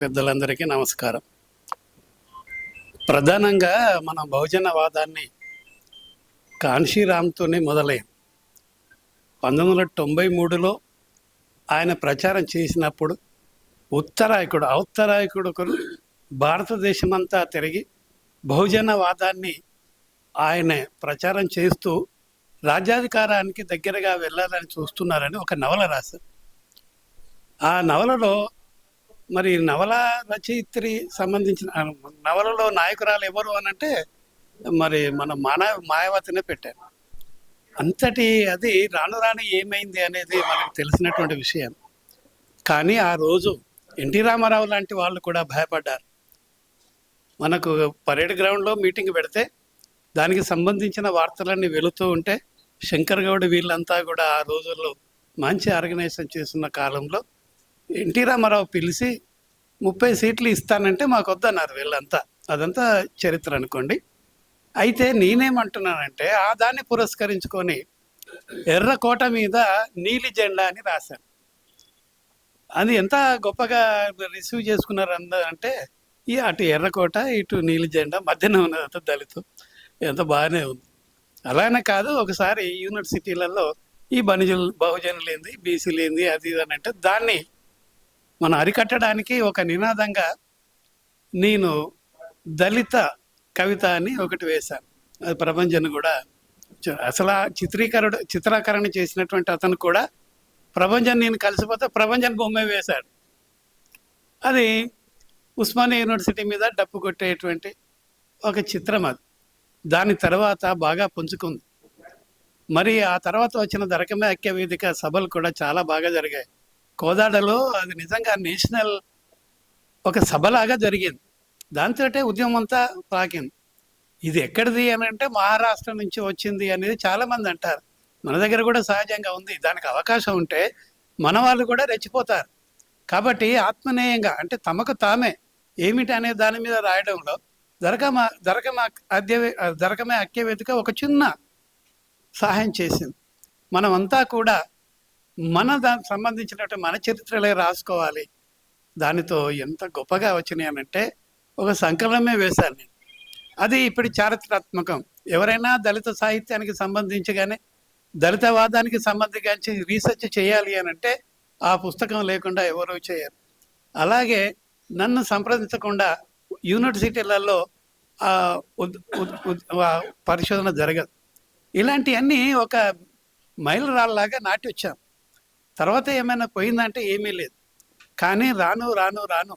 పెద్దలందరికీ నమస్కారం. ప్రధానంగా మన బహుజనవాదాన్ని కాన్షీరామ్తోనే మొదలైంది పంతొమ్మిది వందల తొంభై మూడులో ఆయన ప్రచారం చేసినప్పుడు ఉత్తరాయకుడు ఔత్తరాయకుడు ఒకరు భారతదేశమంతా తిరిగి బహుజనవాదాన్ని ఆయన ప్రచారం చేస్తూ రాజ్యాధికారానికి దగ్గరగా వెళ్ళాలని చూస్తున్నారని ఒక నవల రాశారు. ఆ నవలలో మరి నవల రచయిత్రి సంబంధించిన నవలలో నాయకురాలు ఎవరు అని అంటే మరి మన మాన మాయావతినే పెట్టారు. అంతటి అది రాను రాను ఏమైంది అనేది మనకు తెలిసినటువంటి విషయం. కానీ ఆ రోజు ఎన్టీ రామారావు లాంటి వాళ్ళు కూడా భయపడ్డారు. మనకు పరేడ్ గ్రౌండ్లో మీటింగ్ పెడితే దానికి సంబంధించిన వార్తలన్నీ వెళుతూ ఉంటే శంకర్ గౌడ్ వీళ్ళంతా కూడా ఆ రోజుల్లో మంచి ఆర్గనైజేషన్ చేస్తున్న కాలంలో ఎన్టీ రామారావు పిలిచి ముప్పై సీట్లు ఇస్తానంటే మాకు వద్దన్నారు వీళ్ళంతా. అదంతా చరిత్ర అనుకోండి. అయితే నేనేమంటున్నానంటే ఆ దాన్ని పురస్కరించుకొని ఎర్రకోట మీద నీలి జెండా అని రాశాను. అది ఎంత గొప్పగా రిసీవ్ చేసుకున్నారు అంద అంటే ఈ అటు ఎర్రకోట ఇటు నీలి జెండా మధ్యన ఉన్నదంతా దళితం. ఎంత బాగానే ఉంది. అలానే కాదు ఒకసారి యూనివర్సిటీలలో ఈ బనిజులు బహుజనులేంది బీసీలేంది అది ఇది అని అంటే దాన్ని మనం అరికట్టడానికి ఒక నినాదంగా నేను దళిత కవిత అని ఒకటి వేశాను. అది ప్రభంజన్ కూడా అసలు ఆ చిత్రీకరణ చిత్రీకరణ చేసినటువంటి అతను కూడా ప్రపంచం నేను కలిసిపోతే ప్రభంజన్ బొమ్మ వేశాడు. అది ఉస్మానియా యూనివర్సిటీ మీద డప్పు కొట్టేటువంటి ఒక చిత్రం అది. దాని తర్వాత బాగా పుంజుకుంది. మరి ఆ తర్వాత వచ్చిన దరకమే ఐక్య వేదిక సభలు కూడా చాలా బాగా జరిగాయి. కోదాడలో అది నిజంగా నేషనల్ ఒక సభలాగా జరిగింది. దాంతో ఉద్యమం అంతా తాకింది ఇది ఎక్కడిది అని అంటే మహారాష్ట్ర నుంచి వచ్చింది అనేది చాలామంది అంటారు. మన దగ్గర కూడా సహజంగా ఉంది. దానికి అవకాశం ఉంటే మన వాళ్ళు కూడా రెచ్చిపోతారు. కాబట్టి ఆత్మనేయంగా అంటే తమకు తామే ఏమిటి అనే దాని మీద రాయడంలో దరకమ దరకమ అద్య దరకమే అక్య వేదిక ఒక చిన్న సహాయం చేసింది. మనమంతా కూడా మన దానికి సంబంధించినట్టు మన చరిత్రలే రాసుకోవాలి. దానితో ఎంత గొప్పగా వచ్చినాయనంటే ఒక సంకలనమే వేశాను నేను. అది ఇప్పుడు చారిత్రాత్మకం. ఎవరైనా దళిత సాహిత్యానికి సంబంధించి కానీ దళితవాదానికి సంబంధించి రీసెర్చ్ చేయాలి అని అంటే ఆ పుస్తకం లేకుండా ఎవరూ చేయరు. అలాగే నన్ను సంప్రదించకుండా యూనివర్సిటీలలో ఉద్- పరిశోధన జరగదు. ఇలాంటివన్నీ ఒక మైలురాళ్ళలాగా నాటి వచ్చాం తర్వాత ఏమైనా పోయిందంటే ఏమీ లేదు. కానీ రాను రాను రాను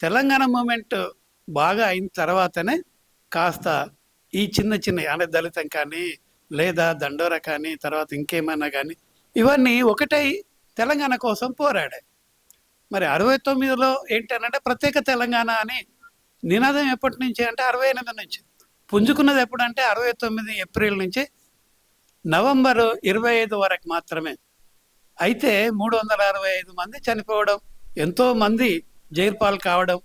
తెలంగాణ మూమెంట్ బాగా అయిన తర్వాతనే కాస్త ఈ చిన్న చిన్న అంటే దళితం కానీ లేదా దండోర కానీ తర్వాత ఇంకేమైనా కానీ ఇవన్నీ ఒకటై తెలంగాణ కోసం పోరాడాయి. మరి అరవై తొమ్మిదిలో ఏంటనంటే ప్రత్యేక తెలంగాణ అని నినాదం ఎప్పటి నుంచి అంటే అరవై ఎనిమిది నుంచి. పుంజుకున్నది ఎప్పుడంటే అరవై తొమ్మిది ఏప్రిల్ నుంచి నవంబర్ ఇరవై ఐదు వరకు మాత్రమే. అయితే మూడు వందల అరవై ఐదు మంది చనిపోవడం ఎంతో మంది జైర్పాలు కావడం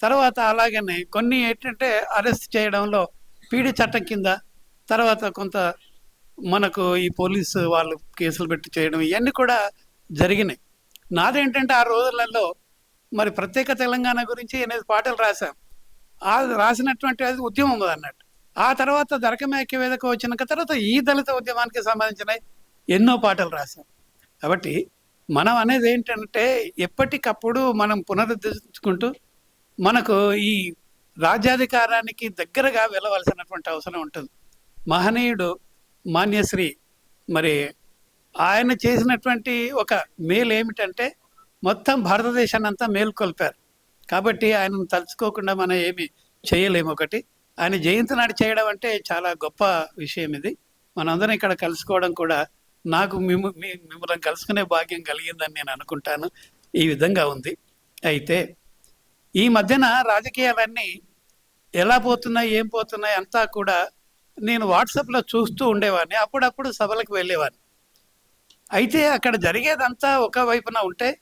తర్వాత అలాగనే కొన్ని ఏంటంటే అరెస్ట్ చేయడంలో పీడి చట్టం కింద తర్వాత కొంత మనకు ఈ పోలీసు వాళ్ళు కేసులు పెట్టి చేయడం ఇవన్నీ కూడా జరిగినాయి. నాదేంటంటే ఆ రోజులలో మరి ప్రత్యేక తెలంగాణ గురించి ఎనిమిది పాటలు రాశాం. ఆ రాసినటువంటి అది ఉద్యమం అన్నట్టు. ఆ తర్వాత దరకమేక్య వేదక వచ్చిన తర్వాత ఈ దళిత ఉద్యమానికి సంబంధించిన ఎన్నో పాటలు రాశాం. కాబట్టి మనం అనేది ఏంటంటే ఎప్పటికప్పుడు మనం పునరుద్ధరించుకుంటూ మనకు ఈ రాజ్యాధికారానికి దగ్గరగా వెళ్ళవలసినటువంటి అవసరం ఉంటుంది. మహనీయుడు మాన్యశ్రీ మరి ఆయన చేసినటువంటి ఒక మేలు ఏమిటంటే మొత్తం భారతదేశాన్ని అంతా మేల్కొల్పారు కాబట్టి ఆయనను తలుచుకోకుండా మనం ఏమి చేయలేము ఒకటి. ఆయన జయంతి నాడు చేయడం అంటే చాలా గొప్ప విషయం ఇది. మనందరం ఇక్కడ కలుసుకోవడం కూడా నాకు మిమ్ము మిమ్మల్ని కలుసుకునే భాగ్యం కలిగిందని నేను అనుకుంటాను. ఈ విధంగా ఉంది. అయితే ఈ మధ్యన రాజకీయాలన్నీ ఎలా పోతున్నాయి ఏం పోతున్నాయి అంతా కూడా నేను వాట్సాప్లో చూస్తూ ఉండేవాడిని. అప్పుడప్పుడు సభలకు వెళ్ళేవాడిని. అయితే అక్కడ జరిగేదంతా ఒక వైపున ఉంటే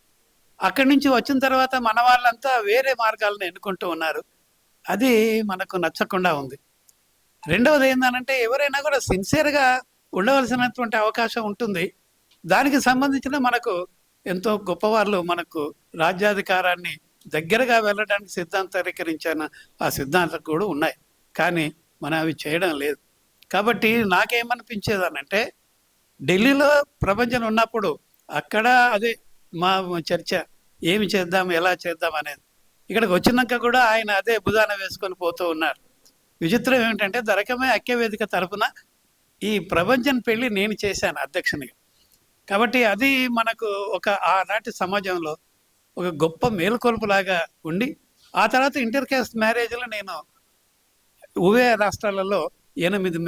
అక్కడి నుంచి వచ్చిన తర్వాత మన వాళ్ళంతా వేరే మార్గాలను ఎన్నుకుంటూ ఉన్నారు. అది మనకు నచ్చకుండా ఉంది. రెండవది ఏంటంటే ఎవరైనా కూడా సిన్సియర్గా ఉండవలసినటువంటి అవకాశం ఉంటుంది. దానికి సంబంధించిన మనకు ఎంతో గొప్పవాళ్ళు మనకు రాజ్యాధికారాన్ని దగ్గరగా వెళ్ళడానికి సిద్ధాంతీకరించిన ఆ సిద్ధాంతాలు కూడా ఉన్నాయి. కానీ మనం అవి చేయడం లేదు. కాబట్టి నాకేమనిపించేదనంటే ఢిల్లీలో ప్రపంచం ఉన్నప్పుడు అక్కడ అదే మా చర్చ ఏమి చేద్దాం ఎలా చేద్దాం అనేది. ఇక్కడికి వచ్చినాక కూడా ఆయన అదే భుజాన వేసుకొని పోతూ ఉన్నారు. విచిత్రం ఏమిటంటే దరకమే ఐక్యవేదిక తరఫున ఈ ప్రపంచం పెళ్ళి నేను చేశాను అధ్యక్షునిగా. కాబట్టి అది మనకు ఒక ఆనాటి సమాజంలో ఒక గొప్ప మేలుకొల్పులాగా ఉండి ఆ తర్వాత ఇంటర్కాస్ట్ మ్యారేజ్లో నేను ఉభయ రాష్ట్రాలలో ఎనిమిది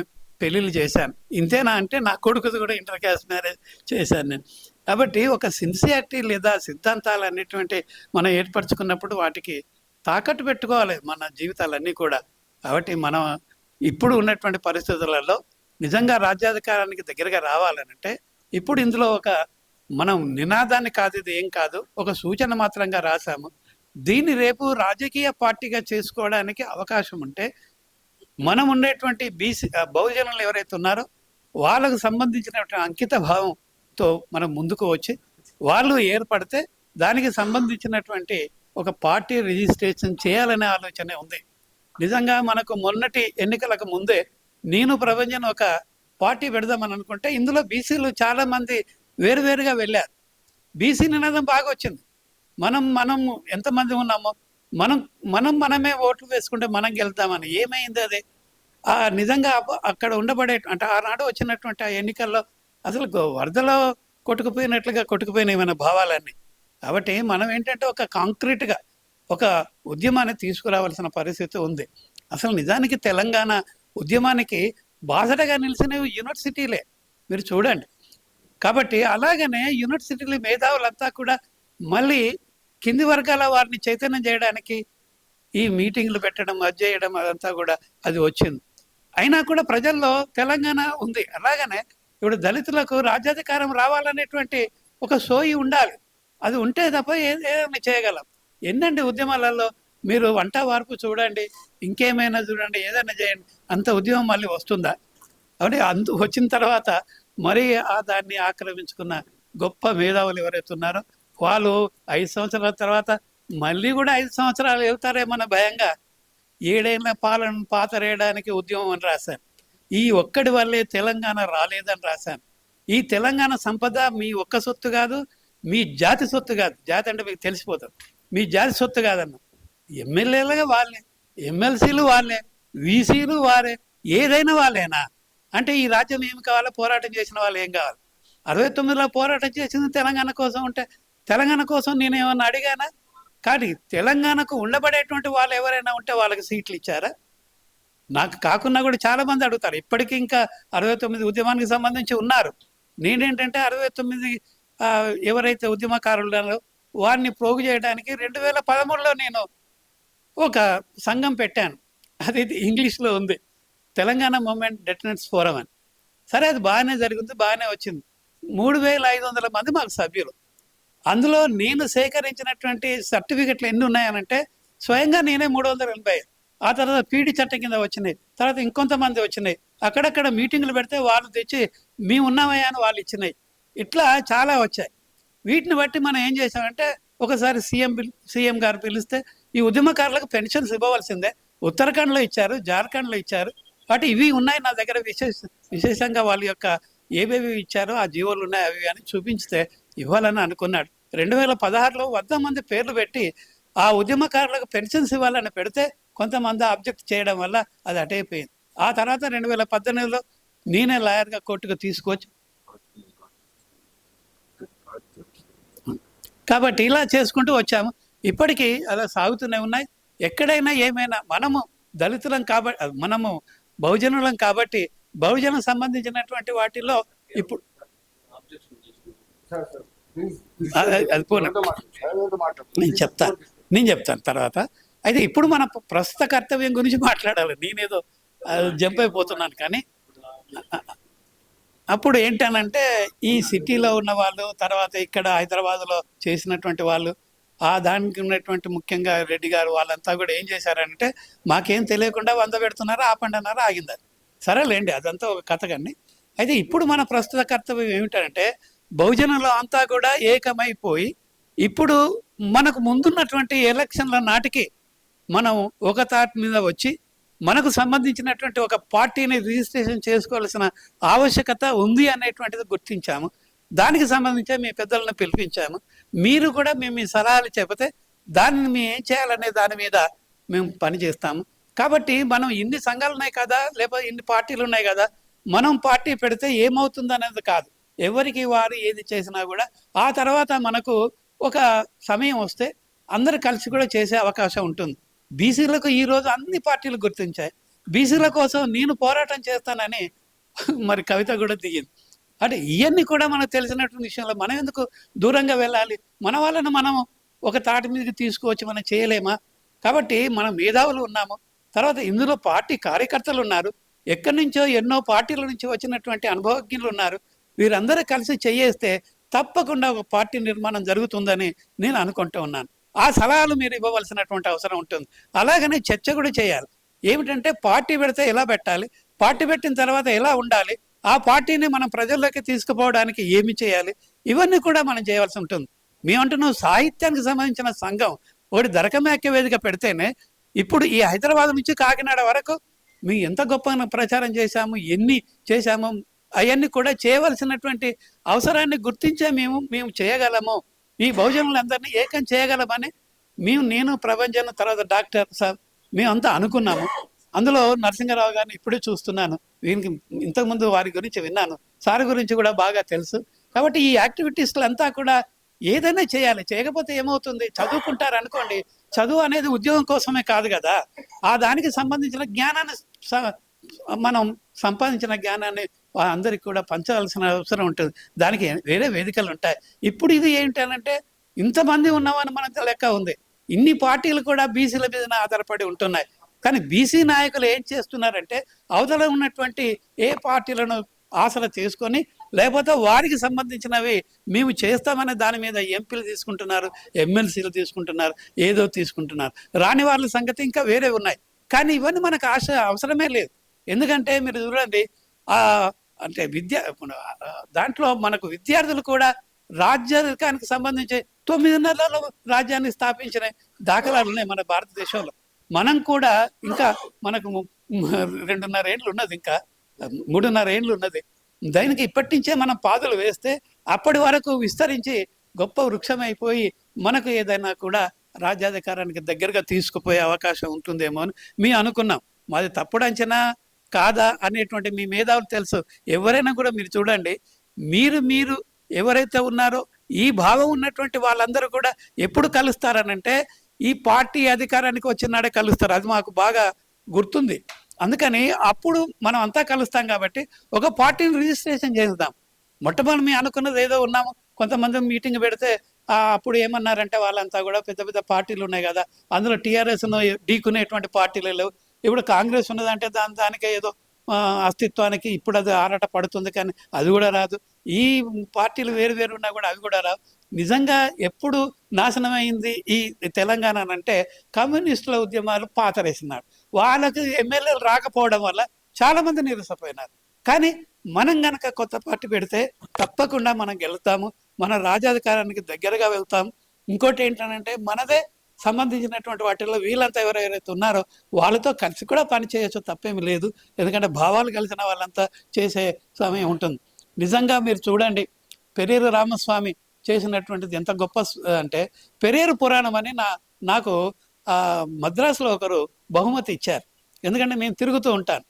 పెళ్ళిళ్ళు చేశాను. ఇంతేనా అంటే నా కొడుకుది కూడా ఇంటర్కాస్ట్ మ్యారేజ్ చేశాను నేను. కాబట్టి ఒక సిన్సియారిటీ లేదా సిద్ధాంతాలు అనేటువంటి మనం ఏర్పరచుకున్నప్పుడు వాటికి తాకట్టు పెట్టుకోవాలి మన జీవితాలన్నీ కూడా. కాబట్టి మనం ఇప్పుడు ఉన్నటువంటి పరిస్థితులలో నిజంగా రాజ్యాధికారానికి దగ్గరగా రావాలనంటే ఇప్పుడు ఇందులో ఒక మనం నినాదాన్ని కాదు ఇది ఏం కాదు ఒక సూచన మాత్రంగా రాశాము. దీన్ని రేపు రాజకీయ పార్టీగా చేసుకోవడానికి అవకాశం ఉంటే మనం ఉండేటువంటి బీసీ బహుజనులు ఎవరైతే ఉన్నారో వాళ్ళకు సంబంధించినటువంటి అంకిత భావంతో మనం ముందుకు వచ్చి వాళ్ళు ఏర్పడితే దానికి సంబంధించినటువంటి ఒక పార్టీ రిజిస్ట్రేషన్ చేయాలనే ఆలోచనే ఉంది. నిజంగా మనకు మొన్నటి ఎన్నికలకు ముందే నేను ప్రపంచం ఒక పార్టీ పెడదామని అనుకుంటే ఇందులో బీసీలు చాలా మంది వేరువేరుగా వెళ్ళారు. బీసీ నినాదం బాగా వచ్చింది. మనం మనం ఎంతమంది ఉన్నామో మనం మనం మనమే ఓట్లు వేసుకుంటే మనం గెలుద్దామని ఏమైంది అది? ఆ నిజంగా అక్కడ ఉండబడే అంటే ఆనాడు వచ్చినటువంటి ఆ ఎన్నికల్లో అసలు వరదలో కొట్టుకుపోయినట్లుగా కొట్టుకుపోయినాయి మన భావాలన్నీ. కాబట్టి మనం ఏంటంటే ఒక కాంక్రీట్గా ఒక ఉద్యమాన్ని తీసుకురావాల్సిన పరిస్థితి ఉంది. అసలు నిజానికి తెలంగాణ ఉద్యమానికి బాసటగా నిలిచినవి యూనివర్సిటీలే. మీరు చూడండి. కాబట్టి అలాగనే యూనివర్సిటీల మేధావులంతా కూడా మళ్ళీ కింది వర్గాల వారిని చైతన్యం చేయడానికి ఈ మీటింగ్లు పెట్టడం అది చేయడం అదంతా కూడా అది వచ్చింది. అయినా కూడా ప్రజల్లో తెలంగాణ ఉంది. అలాగనే ఇప్పుడు దళితులకు రాజ్యాధికారం రావాలనేటువంటి ఒక సోయి ఉండాలి. అది ఉంటే తప్ప ఏదైనా చేయగలం. ఎన్నండి ఉద్యమాలలో మీరు వంట వార్పు చూడండి ఇంకేమైనా చూడండి ఏదైనా చేయండి అంత ఉద్యమం మళ్ళీ వస్తుందా? అంటే అంత వచ్చిన తర్వాత మరీ ఆ దాన్ని ఆక్రమించుకున్న గొప్ప మేధావులు ఎవరైతే ఉన్నారో వాళ్ళు ఐదు సంవత్సరాల తర్వాత మళ్ళీ కూడా ఐదు సంవత్సరాలు వెళ్తారేమన్న భయంగా. ఏడైన పాలన పాతరేయడానికి ఉద్యమం అని రాశాను ఈ ఒక్కడి వల్లే తెలంగాణ రాలేదని రాశాను ఈ తెలంగాణ సంపద మీ ఒక్క సొత్తు కాదు మీ జాతి సొత్తు కాదు. జాతి అంటే మీకు తెలిసిపోతుంది. మీ జాతి సొత్తు కాదన్న. ఎమ్మెల్యేలుగా వాళ్ళే ఎమ్మెల్సీలు వాళ్ళే వీసీలు వారే ఏదైనా వాళ్ళేనా? అంటే ఈ రాజ్యం ఏమి కావాలో పోరాటం చేసిన వాళ్ళు ఏం కావాలి? అరవై తొమ్మిదిలో పోరాటం చేసింది తెలంగాణ కోసం ఉంటే తెలంగాణ కోసం నేను ఏమన్నా అడిగానా? కానీ తెలంగాణకు ఉండబడేటువంటి వాళ్ళు ఎవరైనా ఉంటే వాళ్ళకి సీట్లు ఇచ్చారా? నాకు కాకున్నా కూడా చాలా మంది అడుగుతారు. ఇప్పటికీ ఇంకా అరవై తొమ్మిది ఉద్యమానికి సంబంధించి ఉన్నారు. నేనేంటంటే అరవై తొమ్మిది ఎవరైతే ఉద్యమకారులు ఉన్నారో వారిని ప్రోగు చేయడానికి రెండు వేల పదమూడులో నేను ఒక సంఘం పెట్టాను. అది ఇంగ్లీష్లో ఉంది. తెలంగాణ మూమెంట్ డెటనెంట్స్ ఫోరం అని. సరే అది బాగానే జరిగింది బాగానే వచ్చింది. మూడు వేల ఐదు వందల మంది మాకు సభ్యులు. అందులో నేను సేకరించినటువంటి సర్టిఫికెట్లు ఎన్ని ఉన్నాయనంటే స్వయంగా నేనే మూడు వందల ఎనభై. ఆ తర్వాత పీడి చట్టం కింద వచ్చినాయి. తర్వాత ఇంకొంతమంది వచ్చినాయి. అక్కడక్కడ మీటింగ్లు పెడితే వాళ్ళు తెచ్చి మేము ఉన్నామయ్యా అని వాళ్ళు ఇచ్చినాయి. ఇట్లా చాలా వచ్చాయి. వీటిని బట్టి మనం ఏం చేసామంటే ఒకసారి సీఎం పిల్ సీఎం గారు పిలిస్తే ఈ ఉద్యమకారులకు పెన్షన్స్ ఇవ్వవలసిందే. ఉత్తరాఖండ్లో ఇచ్చారు జార్ఖండ్లో ఇచ్చారు. కాబట్టి ఇవి ఉన్నాయి నా దగ్గర విశేష విశేషంగా వాళ్ళ యొక్క ఏవేవి ఇచ్చారో ఆ జీవోలు ఉన్నాయి అవి అని చూపించితే ఇవ్వాలని అనుకున్నాడు. రెండు వేల పదహారులో వంద మంది పేర్లు పెట్టి ఆ ఉద్యమకారులకు పెన్షన్స్ ఇవ్వాలని పెడితే కొంతమంది అబ్జెక్ట్ చేయడం వల్ల అది అటైపోయింది. ఆ తర్వాత రెండు వేల పద్దెనిమిదిలో నేనే లాయర్గా కోర్టుకు తీసుకొచ్చి కాబట్టి ఇలా చేసుకుంటూ వచ్చాము. ఇప్పటికీ అలా సాగుతూనే ఉన్నాయి. ఎక్కడైనా ఏమైనా మనము దళితులం కాబట్టి మనము బహుజనులం కాబట్టి బహుజనం సంబంధించినటువంటి వాటిల్లో ఇప్పుడు అది- నేను చెప్తాను నేను చెప్తాను తర్వాత. అయితే ఇప్పుడు మన ప్రస్తుత కర్తవ్యం గురించి మాట్లాడాలి. నేనేదో జంప్ అయిపోతున్నాను కానీ అప్పుడు ఏంటనంటే ఈ సిటీలో ఉన్న వాళ్ళు తర్వాత ఇక్కడ హైదరాబాద్లో చేసినటువంటి వాళ్ళు ఆ దానికి ఉన్నటువంటి ముఖ్యంగా రెడ్డి గారు వాళ్ళంతా కూడా ఏం చేశారంటే మాకేం తెలియకుండా వంద పెడుతున్నారా ఆపండి అన్నారు ఆగింది సరేలేండి అదంతా ఒక కథ కానీ. అయితే ఇప్పుడు మన ప్రస్తుత కర్తవ్యం ఏమిటంటే బహుజనులు అంతా కూడా ఏకమైపోయి ఇప్పుడు మనకు ముందున్నటువంటి ఎలక్షన్ల నాటికి మనం ఒక తాటి మీద వచ్చి మనకు సంబంధించినటువంటి ఒక పార్టీని రిజిస్ట్రేషన్ చేసుకోవాల్సిన ఆవశ్యకత ఉంది అనేటువంటిది గుర్తించాము. దానికి సంబంధించి మీ పెద్దలను పిలిపించాము. మీరు కూడా మేము మీ సలహాలు చెబితే దానిని మేము ఏం చేయాలనే దాని మీద మేము పనిచేస్తాము కాబట్టి మనం ఇన్ని సంఘాలు ఉన్నాయి కదా లేకపోతే ఇన్ని పార్టీలు ఉన్నాయి కదా మనం పార్టీ పెడితే ఏమవుతుంది అనేది కాదు. ఎవరికి వారు ఏది చేసినా కూడా ఆ తర్వాత మనకు ఒక సమయం వస్తే అందరు కలిసి కూడా చేసే అవకాశం ఉంటుంది. బీసీలకు ఈ రోజు అన్ని పార్టీలు గుర్తించాయి. బీసీల కోసం నేను పోరాటం చేస్తానని మరి కవిత కూడా దిగింది. అంటే ఇవన్నీ కూడా మనకు తెలిసినటువంటి విషయంలో మనం ఎందుకు దూరంగా వెళ్ళాలి? మన వాళ్ళని మనం ఒక తాటి మీదకి తీసుకువచ్చి మనం చేయలేమా? కాబట్టి మనం మేధావులు ఉన్నాము. తర్వాత ఇందులో పార్టీ కార్యకర్తలు ఉన్నారు. ఎక్కడి నుంచో ఎన్నో పార్టీల నుంచి వచ్చినటువంటి అనుభవజ్ఞులు ఉన్నారు. వీరందరూ కలిసి చేయేస్తే తప్పకుండా ఒక పార్టీ నిర్మాణం జరుగుతుందని నేను అనుకుంటూ ఉన్నాను. ఆ సలహాలు మీరు ఇవ్వవలసినటువంటి అవసరం ఉంటుంది. అలాగనే చర్చ కూడా చేయాలి. ఏమిటంటే పార్టీ పెడితే ఎలా పెట్టాలి? పార్టీ పెట్టిన తర్వాత ఎలా ఉండాలి? ఆ పార్టీని మనం ప్రజల్లోకి తీసుకుపోవడానికి ఏమి చేయాలి? ఇవన్నీ కూడా మనం చేయవలసి ఉంటుంది. మేమంటున్నాం సాహిత్యానికి సంబంధించిన సంఘం ఒకటి దరకమేక్య వేదిక పెడితేనే ఇప్పుడు ఈ హైదరాబాద్ నుంచి కాకినాడ వరకు మేము ఎంత గొప్ప ప్రచారం చేశాము ఎన్ని చేశాము అవన్నీ కూడా చేయవలసినటువంటి అవసరాన్ని గుర్తించే మేము మేము చేయగలము. ఈ బహుజనులందరినీ ఏకం చేయగలమని మేము నేను ప్రభంజన్ తర్వాత డాక్టర్ సార్ మేమంతా అనుకున్నాము. అందులో నరసింహరావు గారిని ఇప్పుడే చూస్తున్నాను. దీనికి ఇంతకుముందు వారి గురించి విన్నాను. సార్ గురించి కూడా బాగా తెలుసు. కాబట్టి ఈ యాక్టివిటీస్లు అంతా కూడా ఏదైనా చేయాలి. చేయకపోతే ఏమవుతుంది? చదువుకుంటారు అనుకోండి. చదువు అనేది ఉద్యోగం కోసమే కాదు కదా. ఆ దానికి సంబంధించిన జ్ఞానాన్ని మనం సంపాదించిన జ్ఞానాన్ని అందరికి కూడా పంచవలసిన అవసరం ఉంటుంది. దానికి వేరే వేదికలు ఉంటాయి. ఇప్పుడు ఇది ఏంటంటే ఇంతమంది ఉన్నామని మనకు లెక్క ఉంది. ఇన్ని పార్టీలు కూడా బీసీల మీద ఆధారపడి ఉంటున్నాయి. కానీ బీసీ నాయకులు ఏం చేస్తున్నారంటే అవతల ఉన్నటువంటి ఏ పార్టీలను ఆసరా చేసుకొని లేకపోతే వారికి సంబంధించినవి మేము చేస్తామనే దాని మీద ఎంపీలు తీసుకుంటున్నారు ఎమ్మెల్సీలు తీసుకుంటున్నారు ఏదో తీసుకుంటున్నారు. రాని వాళ్ళ సంగతి ఇంకా వేరే ఉన్నాయి. కానీ ఇవన్నీ మనకు ఆశ అవసరమే లేదు. ఎందుకంటే మీరు చూడండి అంటే విద్య దాంట్లో మనకు విద్యార్థులు కూడా రాజ్యాధికానికి సంబంధించి తొమ్మిది నెలల్లో రాజ్యాన్ని స్థాపించిన దాఖలాలు ఉన్నాయి మన భారతదేశంలో. మనం కూడా ఇంకా మనకు రెండున్నర ఏండ్లు ఉన్నది ఇంకా మూడున్నర ఏండ్లు ఉన్నది. దానికి ఇప్పటి నుంచే మనం పాదులు వేస్తే అప్పటి వరకు విస్తరించి గొప్ప వృక్షం అయిపోయి మనకు ఏదైనా కూడా రాజ్యాధికారానికి దగ్గరగా తీసుకుపోయే అవకాశం ఉంటుందేమో అని మేము అనుకున్నాం. మాది తప్పుడు అంచనా కాదా అనేటువంటి మీ మేధావులు తెలుసు. ఎవరైనా కూడా మీరు చూడండి మీరు మీరు ఎవరైతే ఉన్నారో ఈ భావం ఉన్నటువంటి వాళ్ళందరూ కూడా ఎప్పుడు కలుస్తారనంటే ఈ పార్టీ అధికారానికి వచ్చినాడే కలుస్తారు. అది మాకు బాగా గుర్తుంది. అందుకని అప్పుడు మనం అంతా కలుస్తాం కాబట్టి ఒక పార్టీని రిజిస్ట్రేషన్ చేద్దాం మొట్టమొదటి మేము అనుకున్నది ఏదో ఉన్నాము. కొంతమంది మీటింగ్ పెడితే అప్పుడు ఏమన్నారంటే వాళ్ళంతా కూడా పెద్ద పెద్ద పార్టీలు ఉన్నాయి కదా అందులో టీఆర్ఎస్ను ఢీకునేటువంటి పార్టీలు లేవు. ఇప్పుడు కాంగ్రెస్ ఉన్నదంటే దాని దానికే ఏదో అస్తిత్వానికి ఇప్పుడు అది ఆరాట పడుతుంది కానీ అది కూడా రాదు. ఈ పార్టీలు వేరు వేరు ఉన్నా కూడా అవి కూడా రావు. నిజంగా ఎప్పుడు నాశనమైంది ఈ తెలంగాణ అంటే కమ్యూనిస్టుల ఉద్యమాలు పాతరేసినాడు వాళ్ళకి ఎమ్మెల్యేలు రాకపోవడం వల్ల చాలామంది నిరసపోయినారు కానీ మనం గనక కొత్త పార్టీ పెడితే తప్పకుండా మనం గెలుతాము. మన రాజాధికారానికి దగ్గరగా వెళ్తాము. ఇంకోటి ఏంటంటే మనదే సంబంధించినటువంటి వాటిల్లో వీళ్ళంతా ఎవరెవరైతే ఉన్నారో వాళ్ళతో కలిసి కూడా పని చేయొచ్చు తప్పేమి లేదు. ఎందుకంటే భావాలు కలిసిన వాళ్ళంతా చేసే సమయం ఉంటుంది. నిజంగా మీరు చూడండి పెరేరు రామస్వామి చేసినటువంటిది ఎంత గొప్ప అంటే పెరేరు పురాణం అని నా నాకు మద్రాసులో ఒకరు బహుమతి ఇచ్చారు. ఎందుకంటే నేను తిరుగుతూ ఉంటాను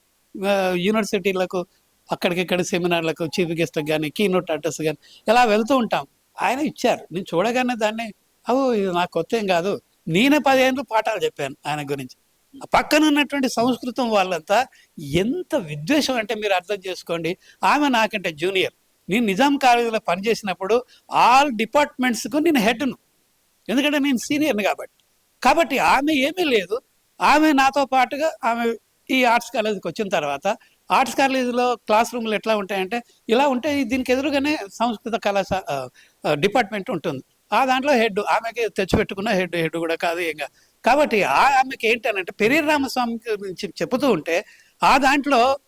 యూనివర్సిటీలకు అక్కడికిక్కడ సెమినార్లకు చీఫ్ గెస్ట్ కానీ కీనోట్ అడ్రస్ కానీ ఇలా వెళ్తూ ఉంటాం. ఆయన ఇచ్చారు. నేను చూడగానే దాన్ని అవు ఇది నాకు కొత్త ఏం కాదు. నేనే పదిహేను పాఠాలు చెప్పాను ఆయన గురించి. పక్కన ఉన్నటువంటి సంస్కృతం వాళ్ళంతా ఎంత విద్వేషం అంటే మీరు అర్థం చేసుకోండి. ఆమె నాకంటే జూనియర్. నేను నిజాం కాలేజీలో పనిచేసినప్పుడు ఆల్ డిపార్ట్మెంట్స్కు నేను హెడ్ను. ఎందుకంటే నేను సీనియర్ని కాబట్టి. కాబట్టి ఆమె ఏమీ లేదు. ఆమె నాతో పాటుగా ఆమె ఈ ఆర్ట్స్ కాలేజీకి వచ్చిన తర్వాత ఆర్ట్స్ కాలేజీలో క్లాస్ రూమ్లు ఎట్లా ఉంటాయంటే ఇలా ఉంటాయి దీనికి ఎదురుగానే సంస్కృత కళాశా డిపార్ట్మెంట్ ఉంటుంది. ఆ దాంట్లో హెడ్ ఆమెకి తెచ్చిపెట్టుకున్న హెడ్ హెడ్ కూడా కాదు ఇంకా కాబట్టి ఆ ఆమెకి ఏంటనంటే పెరీర్ రామస్వామికి గురించి చెబుతూ ఉంటే ఆ దాంట్లో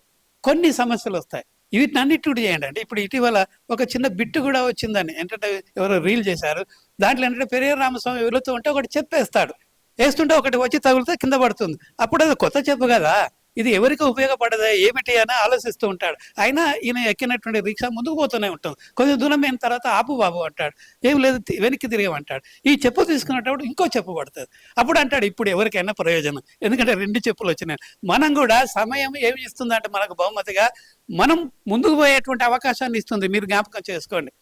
కొన్ని సమస్యలు వస్తాయి. వీటినన్నిటి కూడా చేయండి. అంటే ఇప్పుడు ఇటీవల ఒక చిన్న బిట్టు కూడా వచ్చిందని ఏంటంటే ఎవరో రీల్ చేశారు. దాంట్లో ఏంటంటే పెరియార్ రామస్వామి వెళుతూ ఉంటే ఒకటి చెప్పేస్తాడు. వేస్తుంటే ఒకటి వచ్చి తగులితే కింద పడుతుంది. అప్పుడు అది కొత్త చెప్పు కదా. ఇది ఎవరికి ఉపయోగపడదా ఏమిటి అని ఆలోచిస్తూ ఉంటాడు. అయినా ఈయన ఎక్కినటువంటి రిక్షా ముందుకు పోతూనే ఉంటుంది. కొద్ది దూరం అయిన తర్వాత ఆపు బాబు అంటాడు. ఏం లేదు వెనక్కి తిరిగమంటాడు. ఈ చెప్పు తీసుకునేటప్పుడు ఇంకో చెప్పు పడుతుంది. అప్పుడు అంటాడు ఇప్పుడు ఎవరికైనా ప్రయోజనం. ఎందుకంటే రెండు చెప్పులు వచ్చినాయి. మనం కూడా సమయం ఏమి ఇస్తుందంటే మనకు బహుమతిగా మనం ముందుకు పోయేటువంటి అవకాశాన్ని ఇస్తుంది. మీరు జ్ఞాపకం చేసుకోండి.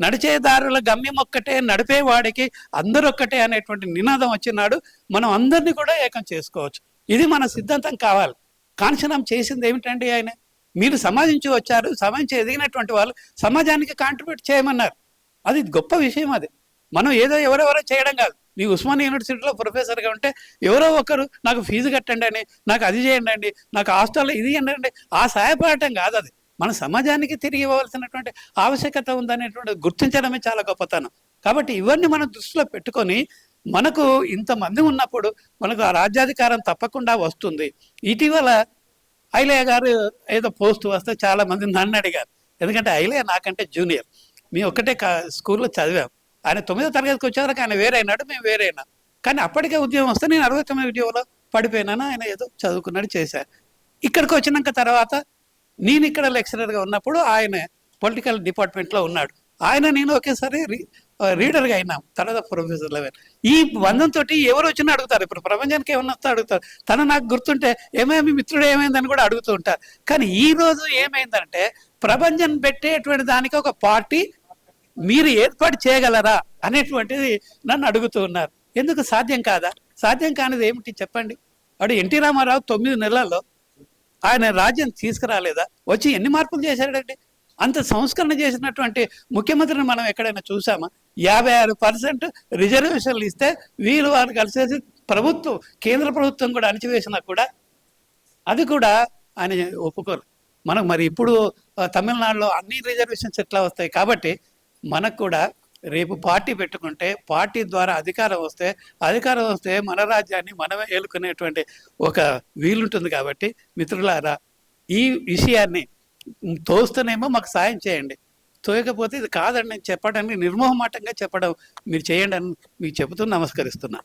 నడిచేదారుల గమ్యం ఒక్కటే నడిపే వాడికి ఒక్కటే అనేటువంటి నినాదం వచ్చినాడు. మనం అందరినీ కూడా ఏకం చేసుకోవచ్చు. ఇది మన సిద్ధాంతం కావాలి. కాంచనం చేసింది ఏమిటండి ఆయన? మీరు సమాజించి వచ్చారు సమాజం ఎదిగినటువంటి వాళ్ళు సమాజానికి కాంట్రిబ్యూట్ చేయమన్నారు. అది గొప్ప విషయం అది. మనం ఏదో ఎవరెవరో చేయడం కాదు. మీ ఉస్మానియా యూనివర్సిటీలో ప్రొఫెసర్గా ఉంటే ఎవరో ఒకరు నాకు ఫీజు కట్టండి అని నాకు అది చేయండి అండి నాకు హాస్టల్లో ఇది అండి ఆ సహాయపడటం కాదు అది. మన సమాజానికి తిరిగి ఇవ్వవలసినటువంటి ఆవశ్యకత ఉందనేటువంటి గుర్తించడమే చాలా గొప్పతనం. కాబట్టి ఇవన్నీ మనం దృష్టిలో పెట్టుకొని మనకు ఇంతమంది ఉన్నప్పుడు మనకు ఆ రాజ్యాధికారం తప్పకుండా వస్తుంది. ఇటీవల ఐలయ్య గారు ఏదో పోస్ట్ వస్తే చాలా మంది నన్ను అడిగారు. ఎందుకంటే ఐలయ్య నాకంటే జూనియర్. మేము ఒక్కటే స్కూల్లో చదివాం. ఆయన తొమ్మిదో తరగతికి వచ్చేవరకు ఆయన వేరైనాడు మేము వేరైనా. కానీ అప్పటికే ఉద్యోగం వస్తే నేను అరవై తొమ్మిది ఉద్యోగంలో పడిపోయినాను ఆయన ఏదో చదువుకున్నాడు చేశారు ఇక్కడికి వచ్చినాక తర్వాత నేను ఇక్కడ లెక్చరర్గా ఉన్నప్పుడు ఆయన పొలిటికల్ డిపార్ట్మెంట్లో ఉన్నాడు. ఆయన నేను ఒకేసారి రీడర్గా అయినాం తర్వాత ప్రొఫెసర్ లెవెల్ ఈ బంధంతో ఎవరు వచ్చినా అడుగుతారు. ఇప్పుడు ప్రపంచానికి ఏమన్నా వస్తే అడుగుతారు. తను నాకు గుర్తుంటే ఏమేమి మిత్రుడు ఏమైందని కూడా అడుగుతూ ఉంటారు. కానీ ఈ రోజు ఏమైందంటే ప్రపంచం పెట్టేటువంటి దానికి ఒక పార్టీ మీరు ఏర్పాటు చేయగలరా అనేటువంటిది నన్ను అడుగుతూ ఉన్నారు. ఎందుకు సాధ్యం కాదా? సాధ్యం కానిది ఏమిటి చెప్పండి. వాడు ఎన్టీ రామారావు తొమ్మిది నెలల్లో ఆయన రాజ్యం తీసుకురాలేదా? వచ్చి ఎన్ని మార్పులు చేశాడండి అంత సంస్కరణ చేసినటువంటి ముఖ్యమంత్రిని మనం ఎక్కడైనా చూసామా? యాభై ఆరు పర్సెంట్ రిజర్వేషన్లు ఇస్తే వీళ్ళు వాళ్ళు కలిసేసి ప్రభుత్వం కేంద్ర ప్రభుత్వం కూడా అణిచివేసినా కూడా అది కూడా ఆయన ఒప్పుకోరు. మనకు మరి ఇప్పుడు తమిళనాడులో అన్ని రిజర్వేషన్స్ ఎట్లా వస్తాయి కాబట్టి మనకు కూడా రేపు పార్టీ పెట్టుకుంటే పార్టీ ద్వారా అధికారం వస్తే అధికారం వస్తే మన రాజ్యాన్ని మనమే ఏలుకునేటువంటి ఒక వీలుంటుంది కాబట్టి మిత్రులారా ఈ విషయాన్ని తోస్తేనేమో మాకు సాయం చేయండి. తోయకపోతే ఇది కాదండి నేను చెప్పడానికి నిర్మోహమాటంగా చెప్పడం. మీరు చేయండి అని మీకు చెబుతూ నమస్కరిస్తున్నా.